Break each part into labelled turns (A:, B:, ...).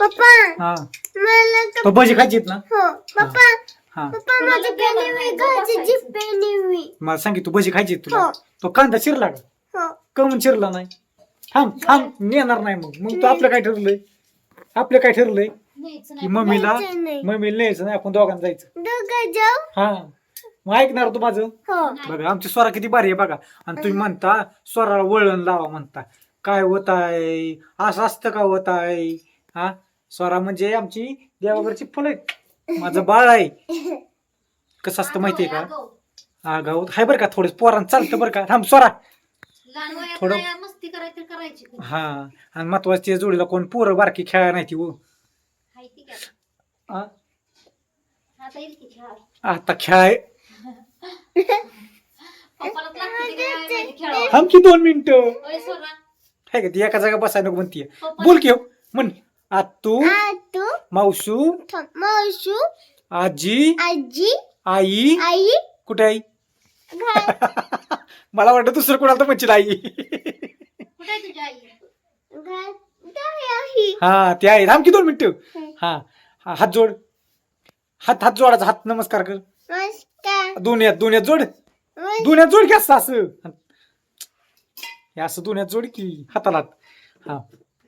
A: पप्पा
B: हा.
A: मला क-
B: तो भजी खायची ना?
A: हो पप्पा
B: हा.
A: पप्पा माझं पेनिवी घरची पेनिवी
B: मला सांगित तू भजी खायची तुला?
A: हो.
B: तो कांदा चिरला का?
A: हो.
B: कमून चिरला नाही. थांब थांब नेणार नाही मग. मग तू आपलं काय ठरलंय? आपलं काय ठरलंय?
C: न्यायचं
B: की
C: नाही.
B: मम्मीला
A: जायचं नाही.
B: मम्मीला न्यायचं नाही आपण दोघांना जायचं.
A: दोघं जाऊ?
B: हा. मग ऐकणार तू माझं?
A: हो.
B: बघा आमची स्वरा किती भारी आहे बघा. आणि तुम्ही म्हणता स्वराला वळण लावा म्हणता. काय होत आहे? असं असतं का होत आहे? हा? स्वरा म्हणजे आमची देवावरची फुलं आहेत. माझं बाळ आहे. कसं असतं माहितीये का?
C: आगाऊ.
B: हा हाय बरं का थोडं पोरांना चालतं बरं का? थांब स्वरा.
C: लहान वयात
B: थोडं-
C: मस्ती करायची तर करायची
B: हा. आणि महत्त्वाच्या जोडीला कोण? पोरं बारकी खेळा नाही ती हो.
C: हाय ती काय? आता येईल की खेळा
B: आता खेळाय
C: पप्पाला लागते ते काय माहिती खेळावं.
B: थांब की दोन मिनिटं. हाय का ती? एका जागा बसायला नको म्हणतीये. बोल की हो. म्हण. आतू
A: आतू
B: मावसू
A: मावशू
B: आजी
A: आजी
B: आई
A: आई
B: कुठे आई मला वाटतं दुसरं कोणाला तर म्हणशील आई. हा ते आहे. थांब की दोन मिनिटं. हा हा, हात जोड. हात हात जोडायचा. हात नमस्कार कर.
A: नमस्कार.
B: दोन यात दोन यात जोड. दोन यात जोड की असं असं. हे असं दोन यात जोड की हाताला हात. हा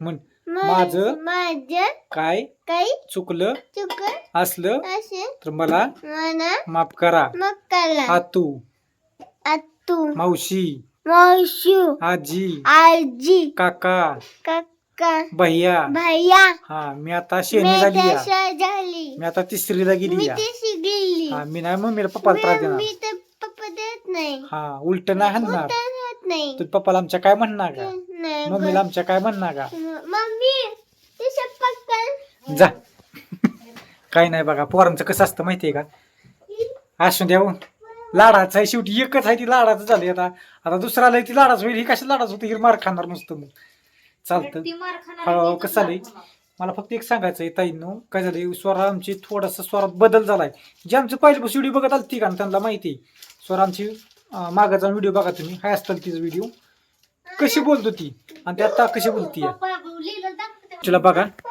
B: म्हण. माझं
A: माझं
B: काय
A: काही
B: चुकलं?
A: चुकत
B: असलं?
A: असेल
B: तर मला
A: मला
B: माफ करा.
A: मग कला
B: आतू.
A: आतू.
B: मावशी.
A: मावशू.
B: आजी.
A: आजी.
B: काका.
A: काका.
B: भैया.
A: भैया.
B: हा मी आता शेणी झाली.
A: मेदशा झाली.
B: मी आता तिसरीला गेली या.
A: ती
B: हा मी नाही मम्मीला पप्पाला त्रास देणार.
A: मी तर पप्पा देत नाही.
B: हा उलट नाही हाणणार.
A: नाही.
B: तू पप्पाला आमच्या काय म्हणणार का?
A: नाही
B: मम्मीला आमच्या काय म्हणणार का?
A: मम्मी कर
B: जा. काय नाही बघा पोरांचं कसं असतं माहितीये का? असू द्या हो. लाडाचं आहे शेवटी एकच आहे ती लाडाचं झाली आता. आता दुसरा आलंय ती लाडाच होईल. ही कशी लाडाच होती? ही मार खाणार नुसतं मग. चालतं.
C: ती
B: हळूहळू
C: आहे,
B: कसं झालंय मला फक्त एक सांगायचं आहे ताईंनो. काय झालंय? स्वरा आमची थोडासा स्वरात बदल झालाय. जे आमचं पहिल्यापासून व्हिडिओ बघत आली ती का त्यांना माहिती आहे स्वरा आमची मागं जाऊन व्हिडिओ बघा तुम्ही. हाय असतात तिचं व्हिडिओ. कशी बोलत होती आणि ती आता कशी
C: दाखव
B: तुला बघा.
A: हा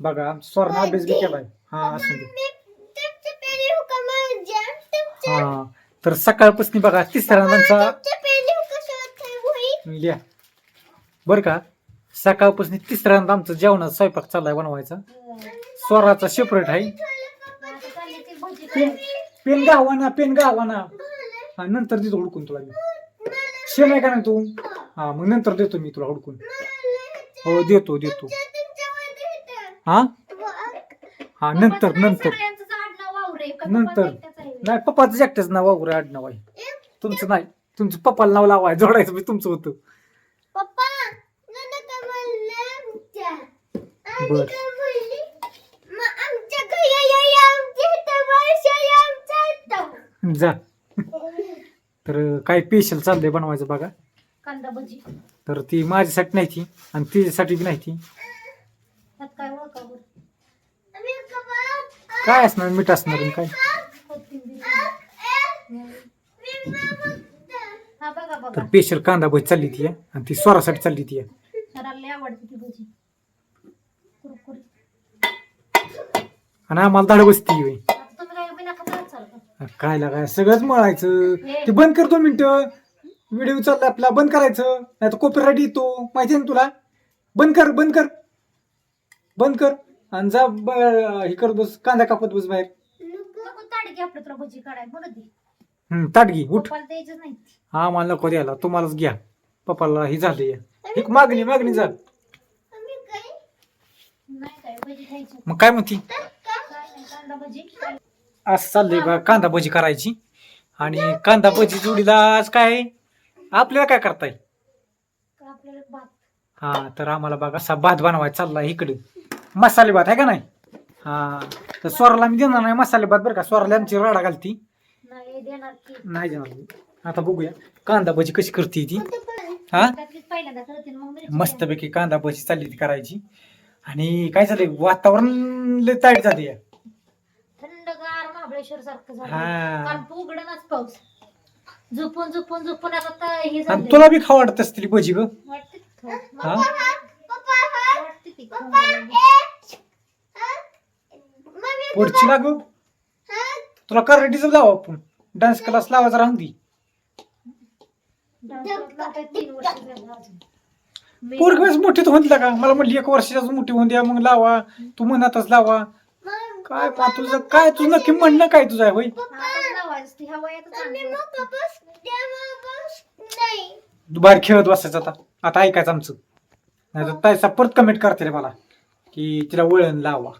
B: बघा स्वरानं अभ्यास बी केलाय. हा असू दे. हा तर सकाळपासून बघा तिसऱ्या त्यांचा लिहा. बर का? सकाळपासून तिसऱ्यांदा आमचं जेवणाचा स्वयंपाक चाललाय बनवायचा. स्वराचा सेपरेट आहे. पेन पेन गावा ना पेन गावा ना हा नंतर देतो हुडकून तुला मी. शेण आहे का नाही तू? हा मग नंतर देतो मी तुला हुडकून. हो देतो देतो. हा? हा नंतर नंतर.
C: वावरे.
B: नंतर. नाही पप्पाचं एकट्याच नाव वगैरे आडनाव आहे. तुमचं नाही. तुमचं पप्पाला नाव लावाय जोडायचं मी तुमचं होतं. बर. जा. तर काय स्पेशल चाललंय बनवायचं बघा. तर ती माझ्यासाठी नाही ती आणि तिच्यासाठी बी नाही ती
C: त्यात काय ओळखा बरं
A: आम्ही कबाब
B: काय असणार? मीठ असणार आणि काय?
A: मी
C: हा बघा
B: तर
C: बघा
B: स्पेशल कांदा भजी चालली ती आणि ती स्वरासाठी चालली ती
C: सराला लय आवडते ती भजी. कुरकुरीत.
B: आणि आम्हाला धाड बसती होय.
C: आता तुम्ही काय बिना खात चाल का
B: काय लागाय सगळंच मळायचं. ते बंद कर दोन मिनिटं. व्हिडिओ चाललाय आपला बंद करायचं. नाही तर कॉपीराईट येतो. माहिती आहे ना तुला? बंद कर बंद कर. बंद कर. आणि जा ब- हे कर बस कांदा कापत बस बाहेर.
C: नको ताट घे आपलं तुला भजी काढाय बरं दे
B: हम्म, ताट घे उठ.
C: पप्पाला द्यायचं नाही.
B: हा मला नको द्यायला तुम्हालाच घ्या. पप्पाला ही झाली एक मागणी मागणी झाली.
A: आम्ही काय
C: नाही काय भजी खायची.
B: मग काय म्हणती?
C: काय नाही कांदा भजी.
B: असं चाललंय बा कांदा भजी करायची. आणि कांदा भजी जोडीला आज काय? आपल्याला काय करताय?
C: का आपल्याला भात.
B: हा तर आम्हाला बघा असा भात बनवायचा चाललाय इकडे. मसाले भात आहे का नाही? हा. तर स्वराला मी देणार नाही मसाले भात बरं का. स्वराला आमची राडा घालती.
C: नाही देणार की.
B: नाही देणार. मी. आता बघूया. कांदा भजी कशी करते ती? हा?
C: त्यातलीच पहिल्यांदा करते ना मग मिरची
B: मस्तपैकी कांदा भजी चालली ती करायची. आणि काय झालंय? वातावरण लय ताईट झाली
C: थंडगार महाबळेश्वर सारखं झालं
B: हा.
C: कारण उघडणच पाऊस. झोपून झोपून झोपून आता तर हे
B: आणि
C: झालं
B: तुला बी खाऊ वाटत असतील भजी ग.
C: वाटते की खाऊ?
B: हा?
A: हा
C: वाटते खाऊ.
B: पुढची लागू?
A: हा?
B: तुला कराटेचं लावा आपण. डान्स क्लास लावायचा राहून दे. पोरग मोठी तर होती का? मला म्हटली एक वर्षाची अजून मोठी होऊन द्या मग लावा. तू म्हणतच लावा. काय मा तुझं काय तुझं नक्की म्हणणं काय तुझं आहे होय?
C: ती
B: तू बाहेर खेळत बसायचं आता. आता ऐकायचं आमचं. नाही तर तायसा परत कमेंट करते रे मला की तिला वळण लावा.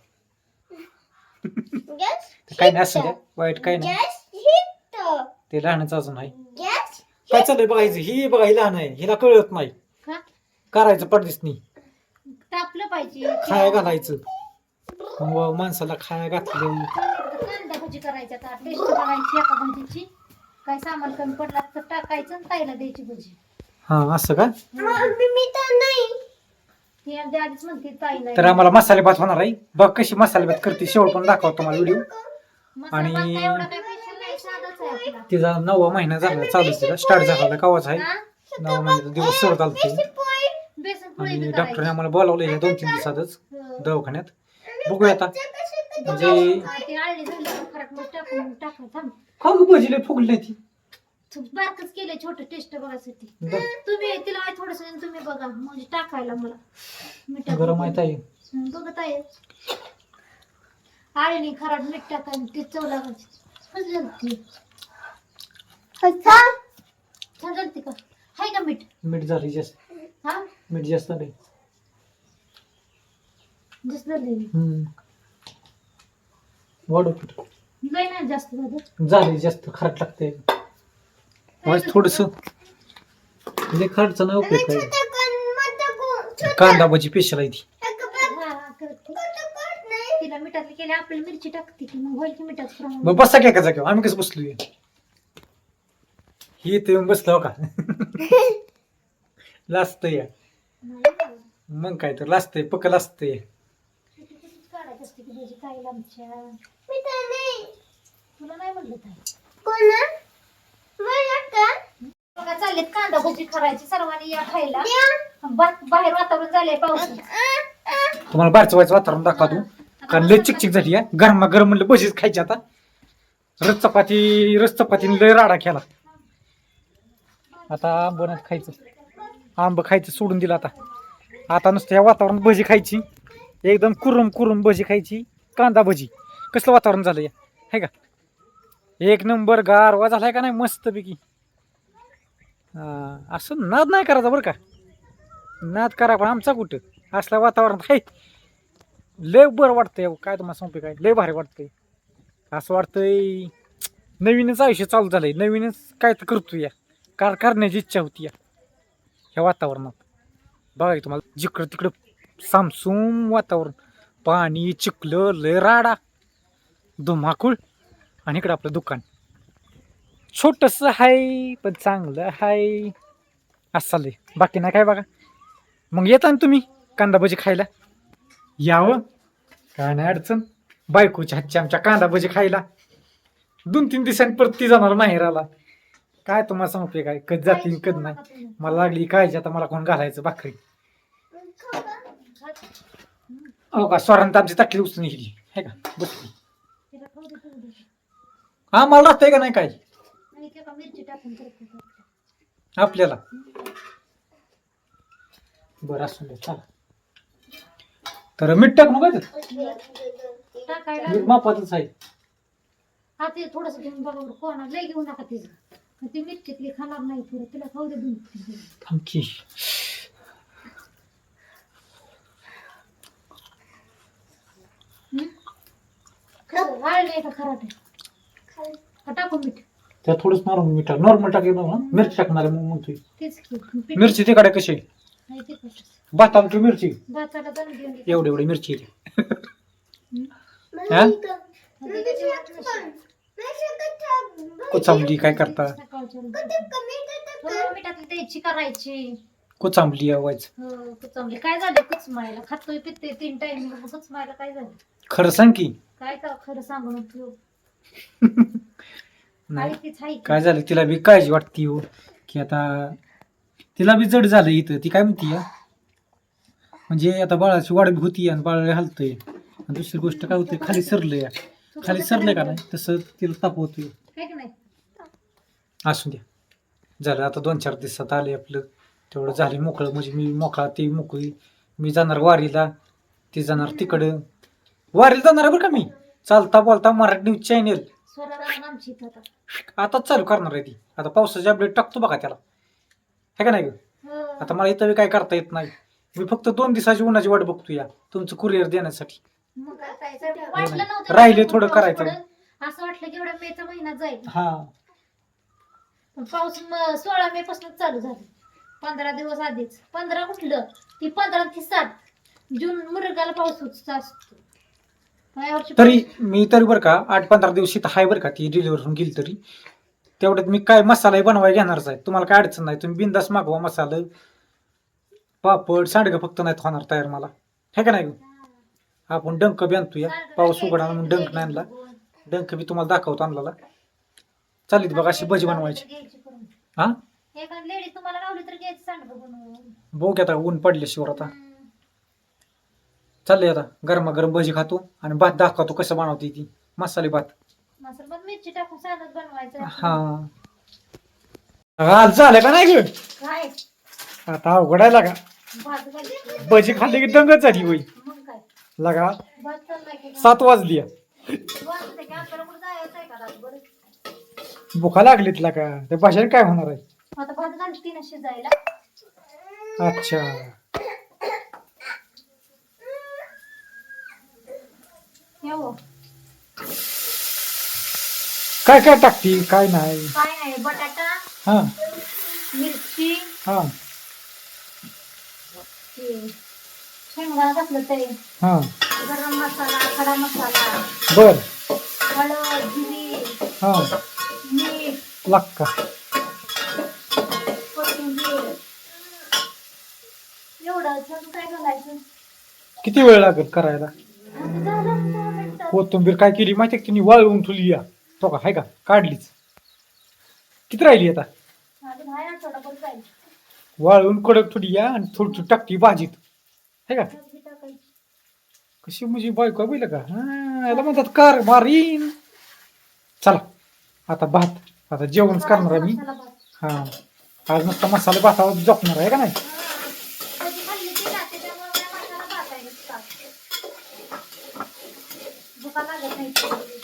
B: काय नाही असं वाईट काय नाही.
A: गॅस हिट
B: ते लहानच अजून आहे.
A: गॅस
B: काय चाललंय बघायचं ही बघा ही लहान आहे. हिला कळत नाही.
C: का?
B: करायचं पडदिस नाही.
C: टापलं पाहिजे.
B: खाया घालायचं. मग माणसाला खाया घातलं.
C: कांदा भजी करायची आता. टेस्ट करायची एका भाजीची. काय सामान कमी पडला तर टाकायचं आणि ताईला द्यायची भजी.
B: हा असं का?
A: मी तर नाही.
C: ती आधी आधीच म्हणते ताई नाही.
B: तर आम्हाला मसाले भात होणार आहे. बघ कशी मसाले भात करते. शेवट पण दाखवतो तुम्हाला व्हिडिओ
C: मसाला
B: आणि-
C: भात काय एवढा काय स्पेशल नाही साधाच आहे आपला.
B: तिचा नववा महिना झाला चालू तिला. स्टार्ट झाला कवाच आहे.
C: हा?
B: नववा महिन्याचा दिवस सुरू
C: बेसन पोळी
B: आणि डॉक्टरने आम्हाला बोलावलं हे दोन तीन दिवसातच.
C: हो.
B: दवाखान्यात. बघूया आता. म्हणजे
C: ती आळणी झाली टाकून थांब.
B: गं भजीले फुगली ती.
C: तू बारकच केलंय छोटं टेस्ट बघायसाठी.
B: द-
C: तुम्ही तिला थोडस तुम्ही बघा म्हणजे टाकायला मला. मीठ
B: माहीत आहे.
C: हं, बघत आहे. आळणी खराट मीठ टाकायला ती चव लागायची छान का? हाय का मीठ.
B: मीठ झाली जास्त.
C: हा?
B: मीठ जास्त झाले
C: जास्त झाली
B: वाढव पीठ
C: लय नाही जास्त झालं.
B: झाले जास्त खारट लागते थोडस. म्हणजे खर्च नाही उपयोग काय कांदा भजी पेशल आहे ती
C: तिला मिठातली केली आपली मिरची टाकते की मग होईल की मिठाचं प्रमाण
B: मग बसा काय का जागेवर आम्ही कसं बसलोय ही इथे येऊन बसलो का लाजत या. मग काय तर लाजतंय पक्क लाजतंय
C: कितीच काढायची असते की भाजी काय आमच्या तुला नाही म्हणलं काय बघा चाललेत कांदा भजी करायची सर्वांनी या खायला. बा- बाहेर वातावरण झालंय पाऊस
B: तुम्हाला बाहेरचं व्हायचं वातावरण दाखवा तू. कारण लय चिकचिक झाली आहे गरमा गरम म्हणलं भजीच खायची आता. रस चपाती रस चपातीने लय राडा केला. आता आंबण्यात खायचं. आंब खायचं सोडून दिलं आता. आता नुसतं ह्या वातावरणात भजी खायची. एकदम कुरम कुरम भजी खायची. कांदा भजी. कसलं वातावरण झालं या है का? एक नंबर गारवा झालाय का नाही? मस्तपैकी. हां असं नाद नाही करायचा बरं का. नाद करा पण आमचा कुठं? असल्या वातावरण काय लय बरं वाटतंय काय तुम्हाला सांगते काय? लय भारी वाटतंय. असं वाटतंय नवीनच आयुष्य चालू झालंय. नवीनच काय तर करतो या. कार करण्याची इच्छा होती या. ह्या वातावरणात. बघा तुम्हाला जिकडं तिकडं सामसूम वातावरण. पाणी चिखलं लय राडा. धुमाकूळ. आणि इकडं आपलं दुकान. छोटस हाय पण चांगलं हाय. असं चाललंय. बाकी नाही काय बघा. मग येता ना तुम्ही कांदा भजी खायला. यावं. काय नाही अडचण. बायकोच्या हातची आमच्या कांदा भजी खायला. दोन तीन दिवसांनी परत ती जाणार माहेराला. काय तुम्हाला सांगते काय? कधी जातील कधी नाही. मला लागली काळजी आता मला कोण घालायचं भाकरी. हो का स्वरांत आमची ताटली उचलून गेली. आहे का? बसली. हा मला लागतंय का नाही काय?
C: मिरची टाकून करते
B: आपल्याला? बरं असू दे चला. तर मीठ टाक नको त्यात?
C: टाकायला?
B: मीठ मापातच आहे.
C: हा ते थोडस घेऊन बघा बरं. कोणा लय घेऊ नका तिचं. मग ती मिरचीतली खाणार नाही थोडं तिला खाऊ दे दोन तीन.
B: थांबकी.
C: हं? खरं, वाळ नाही का खराट आहे का टाकू मीठ?
B: त्यात थोडंच नॉर्मल मीठ टाक. नॉर्मल टाक ना मिरची टाकणार आहे मग म्हणतोय.
C: तेच की पीठ
B: मिरची तिकडे कशी? आहे?
C: नाही ते कसं.
B: आमची मिरची?
C: भाताला दे.
B: एवढी एवढी मिरची
A: हा?
C: मग ते.
B: कोचांबली काय करता?
C: सकाळच्या थोडं मिठातली द्यायची करायची.
B: कोचांबली आवाज
C: हो कुचमली काय झालं कुचमायला? खातोय पितोय तीन टाइम कुचमायला काय झालं?
B: खरं सांग की.
C: काय का खरं सांगून उपयोग
B: नाही. काय झालं? तिला बी काळजी वाटते हो की आता तिला बी जड झालं इथं. ती काय म्हणती या? म्हणजे आता बाळाची वाढ बी होती आणि बाळ हलतंय. आणि दुसरी गोष्ट काय होते खाली सरलं या खाली सरलं का नाही? तसं तिला ताप होतोय असू द्या. झालं आता दोन चार दिवसात आले आपलं. तेवढं झाले मोकळं. म्हणजे मी मोकळा ती मोकळी. मी जाणार वारीला. ती जाणार तिकडं. वारीला जाणार बरं का मी? चालता बोलता मराठी न्यूज चॅनेल
C: स्वराला आमची इथं आता.
B: आताच चालू करणार आहे ती. आता पावसाची अपडेट टाकतो बघा त्याला. है का नाही गं?
C: हो.
B: आता मला इथं बी काय करता येत नाही. मी फक्त दोन दिवसाची उन्हाची वाट बघतो या तुमचं कुरिअर देण्यासाठी.
C: मग काय करायचं? वाटलं नव्हतं
B: राहिले थोडं
C: पाऊस
B: करायचं.
C: पडेल. असं वाटलं की एवढा मेचा महिना जाईल.
B: हा.
C: पण पाऊस म- सोळा मे पासून चालू झाला. पंधरा दिवस आधीच. पंधरा कुठलं? ती पंधरा ते सात. जून मुरगाला पाऊस होत असतो. यावर्षी
B: तरी मी तरी बरं का आठ पंधरा दिवस इथं हाय बरं का ती डिलिव्हर होऊन गेली तरी. तेवढ्यात मी काय मसालाही बनवायला घेणारच आहे. तुम्हाला काय अडचण नाही तुम्ही बिंदास मागवा मसाला. पापड सांडगं फक्त नाहीत होणार तयार मला. हे का नाही गं? आपण डंक बी आणतो या
C: सारखं
B: पाऊस उघडा म्हणून डंक नाही आणला. डंक बी तुम्हाला दाखवतो आणला चालेल बघा अशी भजी बनवायची.
C: घ्यायची करून.
B: हा?
C: एखाद लेडी तुम्हाला लावली तर घ्यायची सांडगं बनवून.
B: बघू आता ऊन पडल्याशिवाय आता. चाललंय आता. गरमागरम भजी खातो आणि भात दाखवतो कसं बनवते ती. मसाले भात.
C: मसाला मिरची टाकून बनवायचं.
B: हा. आज झालं का नाही ग?
C: काय?
B: आता अवघडायला का
C: भात.
B: भजी खाल्ली की दंगच झाली होई
C: मग काय?
B: लगा.
C: भात चाललाय की काय?
B: सात वाजली.
C: होते की आपल्याला कुठं जायचं आहे का रातभर?
B: भुका लागलीत का? त्या भाषेने काय होणार आहे?
C: आता भात घालते ना शिजायला.
B: अच्छा.
C: हे
B: काय काय टाकती? काय नाही.
C: काय नाही बटाटा
B: हा.
C: मिरची
B: हा.
C: ते शेंगदाणा घातलं ते.
B: हा.
C: गरम मसाला खडा मसाला.
B: बर.
C: हळद जिरी
B: हा.
C: मीठ
B: लाग का
C: कोथिंबीर. एवढं काय घालायचं?
B: किती वेळ लागेल करायला? कोथिंबीर काय केली माहिती आहे का? तिने वाळवून ठेवली या. तो का हाय का? काढलीच. किती राहिली आता?
C: अजून आहे
B: वाळवून कडक थोडी या आणि थोडी थोडी टाकती भाजीत. है का?
C: टाकायची.
B: कशी म्हणजे बायको आहे पहिलं का? हा याला म्हणतात कार मारीन. चला आता भात आता जेवणच करणार आहे मी.
C: मसाला भात.
B: हा. आज नुसता मसाले भातावर झोपणार आहे का नाही? 这个太丑